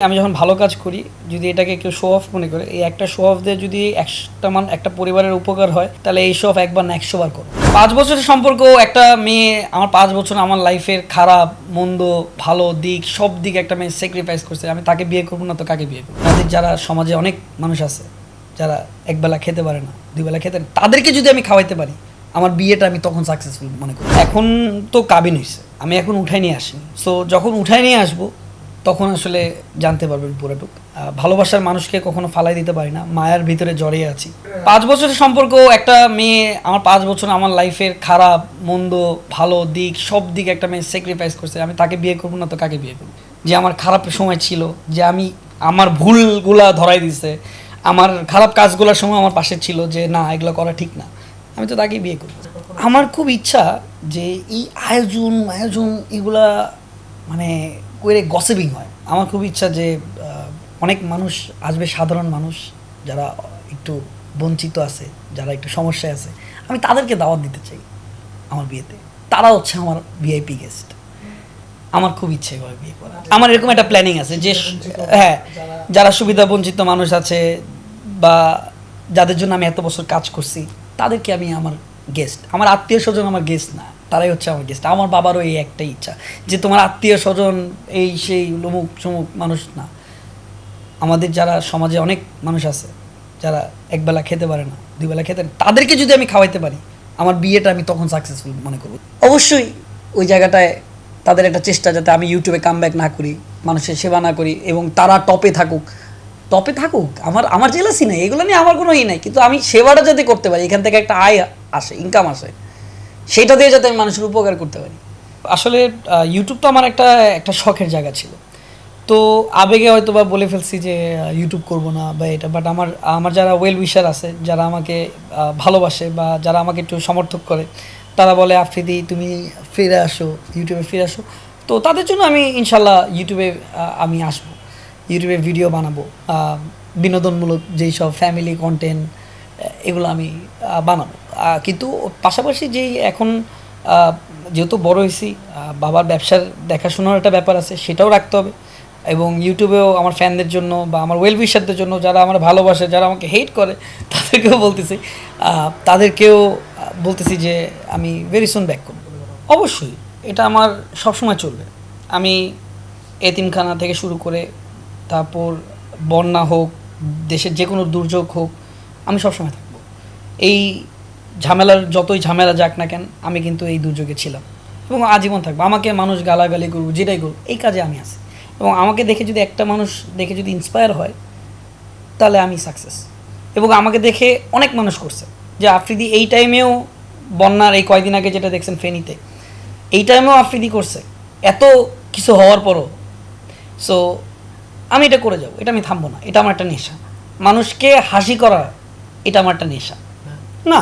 আমি যখন ভালো কাজ করি, যদি এটাকে কেউ শো অফ মনে করে, এই একটা শো অফ দিয়ে যদি একটা মান, একটা পরিবারের উপকার হয়, তাহলে এই শো অফ একবার না, একশো বার করো। পাঁচ বছরের সম্পর্ক, একটা মেয়ে, আমার পাঁচ বছর আমার লাইফের খারাপ, মন্দ, ভালো দিক, সব দিক একটা মেয়ে স্যাক্রিফাইস করছে, আমি তাকে বিয়ে করব না, তো কাকে বিয়ে করব? তাদের যারা সমাজে অনেক মানুষ আছে, যারা একবেলা খেতে পারে না দুই বেলা খেতে তাদেরকে যদি আমি খাওয়াইতে পারি, আমার বিয়েটা আমি তখন সাকসেসফুল মনে করি। এখন তো কাবিন হয়েছে আমি এখন উঠাই নিয়ে আসিনি। সো যখন উঠাই নিয়ে আসব তখন আসলে জানতে পারবেন পুরোটুক। ভালোবাসার মানুষকে কখনো ফালাই দিতে পারি না, মায়ার ভিতরে জড়িয়ে আছি। পাঁচ বছরের সম্পর্ক, একটা মেয়ে, আমার পাঁচ বছর আমার লাইফের খারাপ, মন্দ, ভালো দিক, সব দিক একটা মেয়ে স্যাক্রিফাইস করছে। আমি তাকে বিয়ে করব না তো কাকে বিয়ে করব? যে আমার খারাপ সময় ছিল, যে আমি আমার ভুলগুলা ধরাই দিছে, আমার খারাপ কাজগুলোর সময় আমার পাশে ছিল যে না, এগুলো করা ঠিক না। আমি তো তাকেই বিয়ে করব। আমার খুব ইচ্ছা যে এই আয়োজন আয়োজন এগুলা মানে করে গসিপিং হয়। আমার খুব ইচ্ছা যে অনেক মানুষ আসবে, সাধারণ মানুষ, যারা একটু বঞ্চিত আছে, যারা একটু সমস্যায় আছে, আমি তাদেরকে দাওয়াত দিতে চাই আমার বিয়েতে। তারা হচ্ছে আমার ভিআইপি গেস্ট আমার খুব ইচ্ছে এভাবে বিয়ে করা আমার এরকম একটা প্ল্যানিং আছে যে হ্যাঁ যারা সুবিধা বঞ্চিত মানুষ আছে বা যাদের জন্য আমি এত বছর কাজ করছি, তাদেরকে আমি আমার গেস্ট আমার আত্মীয় স্বজন আমার গেস্ট না। তারাই হচ্ছে আমার গেস্ট আমার বাবারও এই একটাই ইচ্ছা, যে তোমার আত্মীয় স্বজন এই সেই লুমুক চুমুক মানুষ না। আমাদের যারা সমাজে অনেক মানুষ আছে, যারা একবেলা খেতে পারে না দুই বেলা খেতে তাদেরকে যদি আমি খাওয়াইতে পারি, আমার বিয়েটা আমি তখন সাকসেসফুল মনে করব। অবশ্যই ওই জায়গাটায় তাদের একটা চেষ্টা যাতে আমি ইউটিউবে কাম না করি, মানুষের সেবা না করি, এবং তারা টপে থাকুক। টপে থাকুক, আমার আমার জেলাসি নেই, এগুলো নিয়ে আমার কোনো ই নাই, কিন্তু আমি সেবাটা যাতে করতে পারি, এখান থেকে একটা আয় আসে ইনকাম আসে। সেটা দিয়ে যাতে আমি মানুষের উপকার করতে পারি। আসলে ইউটিউব তো আমার একটা একটা শখের জায়গা ছিল। তো আবেগে হয়তো বা বলে ফেলছি যে ইউটিউব করব না বা এটা বাট আমার আমার যারা ওয়েল উইশার আছে, যারা আমাকে ভালোবাসে বা যারা আমাকে একটু সমর্থক করে, তারা বলে, আফ্রিদি, তুমি ফিরে আসো ইউটিউবে ফিরে আসো। তো তাদের জন্য আমি ইনশাল্লাহ ইউটিউবে আমি আসব। ইউটিউবে ভিডিও বানাবো বিনোদনমূলক যেই সব ফ্যামিলি কন্টেন্ট এগুলো আমি বানাবো। কিন্তু পাশাপাশি যেই এখন যেহেতু বড় হয়েছি বাবার ব্যবসার দেখাশোনার একটা ব্যাপার আছে, সেটাও রাখতে হবে। এবং ইউটিউবেও আমার ফ্যানদের জন্য বা আমার ওয়েল উইশারদের জন্য যারা আমার ভালোবাসে, যারা আমাকে হেট করে, তাদেরকেও বলতেছি। তাদেরকেও বলতেছি যে আমি ভেরি সুন ব্যাক করব। অবশ্যই, এটা আমার সবসময় চলবে। আমি এতিমখানা থেকে শুরু করে তারপর বন্যা হোক, দেশের যে কোনো দুর্যোগ হোক, আমি সবসময় থাকব। এই ঝামেলার যতই ঝামেলা যাক না কেন, আমি কিন্তু এই দুর্যোগে ছিলাম। এবং আজীবন থাকব। আমাকে মানুষ গালাগালি করুক, যেটাই করুক, এই কাজে আমি আছি। এবং আমাকে দেখে যদি একটা মানুষ দেখে যদি ইন্সপায়ার হয়, তাহলে আমি সাকসেস এবং আমাকে দেখে অনেক মানুষ করছে। যে আফ্রিদি এই টাইমেও বন্যার, এই কয়দিন আগে যেটা দেখছেন ফেনীতে, এই টাইমেও আফ্রিদি করছে। এত কিছু হওয়ার পরও। সো আমি এটা করে যাব। এটা আমি থামবো না। এটা আমার একটা নেশা। মানুষকে হাসি করা, এটা আমার একটা নেশা। না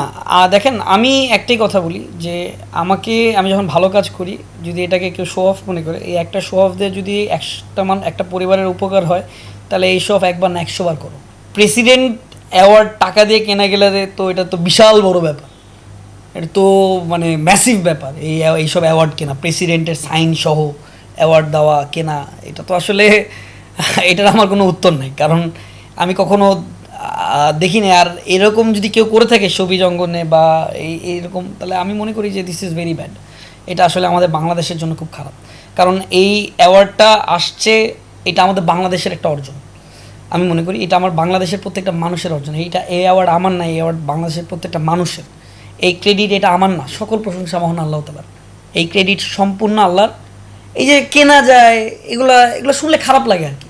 দেখেন, আমি একটাই কথা বলি যে আমাকে, আমি যখন ভালো কাজ করি, যদি এটাকে কেউ শো অফ মনে করে, এই একটা শো অফ দিয়ে যদি একটা মান, একটা পরিবারের উপকার হয়, তাহলে এই শো অফ একবার না, একশো বার করো। প্রেসিডেন্ট অ্যাওয়ার্ড টাকা দিয়ে কেনা গেলে তো এটা তো বিশাল বড় ব্যাপার। এটা তো মানে ম্যাসিভ ব্যাপার, এই এইসব অ্যাওয়ার্ড কেনা প্রেসিডেন্টের সাইন সহ অ্যাওয়ার্ড দেওয়া, কেনা, এটা তো আসলে, এটার আমার কোনো উত্তর নেই। কারণ আমি কখনো দেখিনি। আর এরকম যদি কেউ করে থাকে ছবি অঙ্গনে বা এই এরকম তাহলে আমি মনে করি যে দিস ইজ ভেরি ব্যাড এটা আসলে আমাদের বাংলাদেশের জন্য খুব খারাপ। কারণ এই অ্যাওয়ার্ডটা আসছে, এটা আমাদের বাংলাদেশের একটা অর্জন। আমি মনে করি এটা আমার বাংলাদেশের প্রত্যেকটা মানুষের অর্জন। এইটা, এই অ্যাওয়ার্ড আমার না, এই অ্যাওয়ার্ড বাংলাদেশের প্রত্যেকটা মানুষের। এই ক্রেডিট এটা আমার না, সকল প্রশংসা মহান আল্লাহ তালার এই ক্রেডিট সম্পূর্ণ আল্লাহর। এই যে কেনা যায়, এগুলা এগুলো শুনলে খারাপ লাগে আর কি।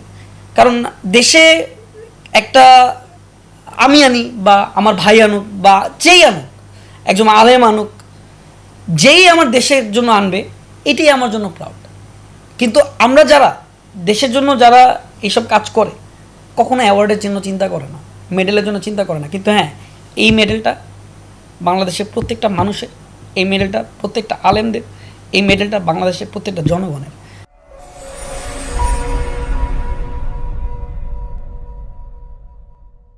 কারণ দেশে একটা আমি আনি বা আমার ভাই আনুক বা যেই আনুক, একজন আলেম আনুক, যেই আমার দেশের জন্য আনবে, এটাই আমার জন্য প্রাউড কিন্তু আমরা যারা, দেশের জন্য যারা এইসব কাজ করে, কখনো অ্যাওয়ার্ডের জন্য চিন্তা করে না মেডেলের জন্য চিন্তা করে না। কিন্তু হ্যাঁ এই মেডেলটা বাংলাদেশের প্রত্যেকটা মানুষের, এই মেডেলটা প্রত্যেকটা আলেমদের, এই মেডেলটা বাংলাদেশের প্রত্যেকটা জনগণের।